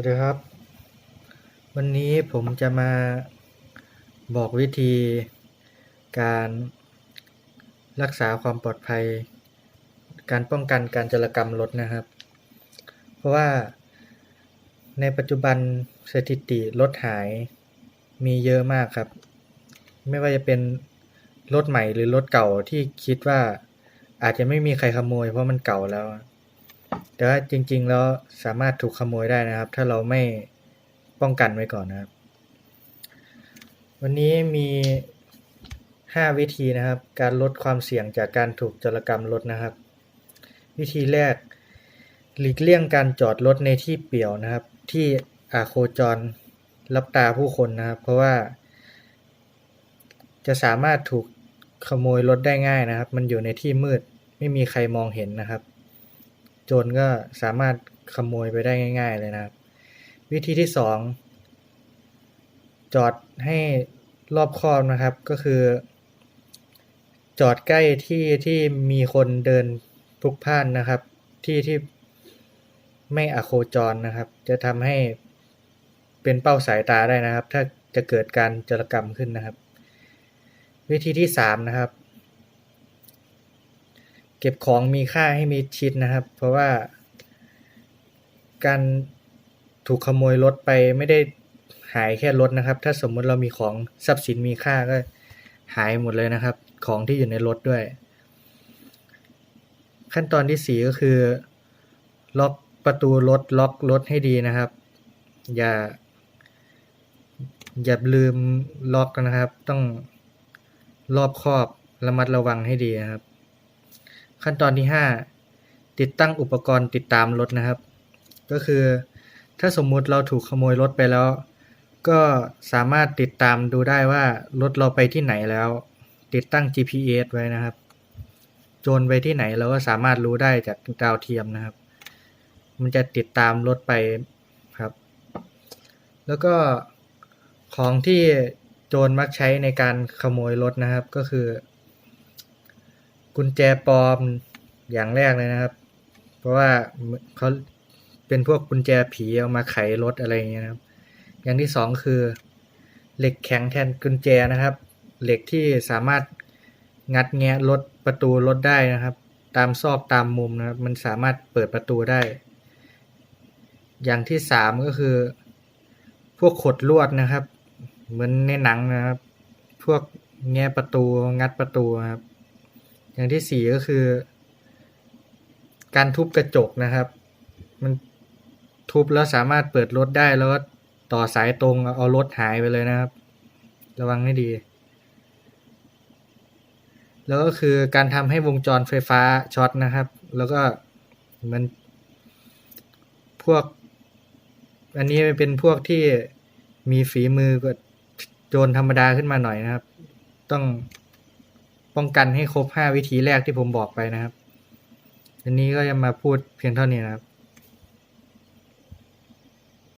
วัสดีครับ วันนี้ผมจะมาบอกวิธีการรักษาความปลอดภัย การป้องกันการจรกรรมรถนะครับ เพราะว่าในปัจจุบันสถิติรถหายมีเยอะมากครับ ไม่ว่าจะเป็นรถใหม่หรือรถเก่าที่คิดว่าอาจจะไม่มีใครขโมยเพราะมันเก่าแล้ว แต่ว่าจริง ๆ แล้วสามารถถูกขโมยได้นะครับ ถ้าเราไม่ป้องกันไว้ก่อนนะครับ วันนี้มี 5 วิธีนะครับ การลดความเสี่ยงจากการถูกจรกรรมรถนะครับ วิธีแรก หลีกเลี่ยงการจอดรถในที่เปี่ยวนะครับ ที่อาโคจรรับตาผู้คนนะครับ เพราะว่า จะสามารถถูกขโมยรถได้ง่ายนะครับ มันอยู่ในที่มืดไม่มีใครมองเห็นนะครับ โจรก็สามารถขโมยไปได้ง่าย ๆ เลยนะครับ วิธีที่สองจอดให้รอบคอบนะครับก็คือ จอดใกล้ที่ที่มีคนเดินพลุกพล่านนะครับ ที่ที่ไม่อโคจรนะครับ จะทำให้เป็นเป้าสายตาได้นะครับ ถ้าจะเกิดการจรกรรมขึ้นนะครับ วิธีที่สามนะครับ เก็บของมีค่าให้มิดชิดนะครับ เพราะว่า การถูกขโมยรถไปไม่ได้หายแค่รถนะครับ ถ้าสมมุติเรามีของทรัพย์สินมีค่าก็หายหมดเลยนะครับ ของที่อยู่ในรถด้วย ขั้นตอนที่สี่ก็คือ ล็อกประตูรถล็อกรถให้ดีนะครับ อย่า อย่าลืมล็อกนะครับ ต้องรอบคอบระมัดระวังให้ดีนะครับ ขั้นตอนที่ 5 ติดตั้งอุปกรณ์ติดตามรถนะครับ ก็คือ ถ้าสมมุติเราถูกขโมยรถไปแล้ว ก็สามารถติดตามดูได้ว่ารถเราไปที่ไหนแล้ว ติดตั้ง GPS ไว้นะครับ โจรไปที่ไหนเราก็สามารถรู้ได้จากดาวเทียมนะครับ มันจะติดตามรถไปครับ แล้วก็ของที่โจรมักใช้ในการขโมยรถนะครับก็คือ กุญแจปลอมอย่างแรกเลยนะครับ เพราะว่าเขาเป็นพวกกุญแจผีเอามาไขรถอะไรอย่างเงี้ยนะครับ อย่างที่สองคือเหล็กแข็งแทนกุญแจนะครับ เหล็กที่สามารถงัดแงะรถประตูรถได้นะครับ ตามซอกตามมุมนะครับ มันสามารถเปิดประตูได้ อย่างที่สามก็คือ พวกขดลวดนะครับ เหมือนในหนังนะครับ พวกแงะประตูงัดประตูครับ อย่างที่สี่ก็คือ การทุบกระจกนะครับ มันทุบแล้วสามารถเปิดรถได้แล้วก็ต่อสายตรงเอารถหายไปเลยนะครับ ระวังให้ดี แล้วก็คือการทำให้วงจรไฟฟ้าช็อตนะครับ แล้วก็มันพวก อันนี้เป็นพวกที่มีฝีมือกว่าโจรธรรมดาขึ้นมาหน่อยนะครับ ต้อง ป้องกันให้ครบห้าวิธีแรกที่ผมบอกไปนะครับ อันนี้ก็จะมาพูดเพียงเท่านี้นะครับ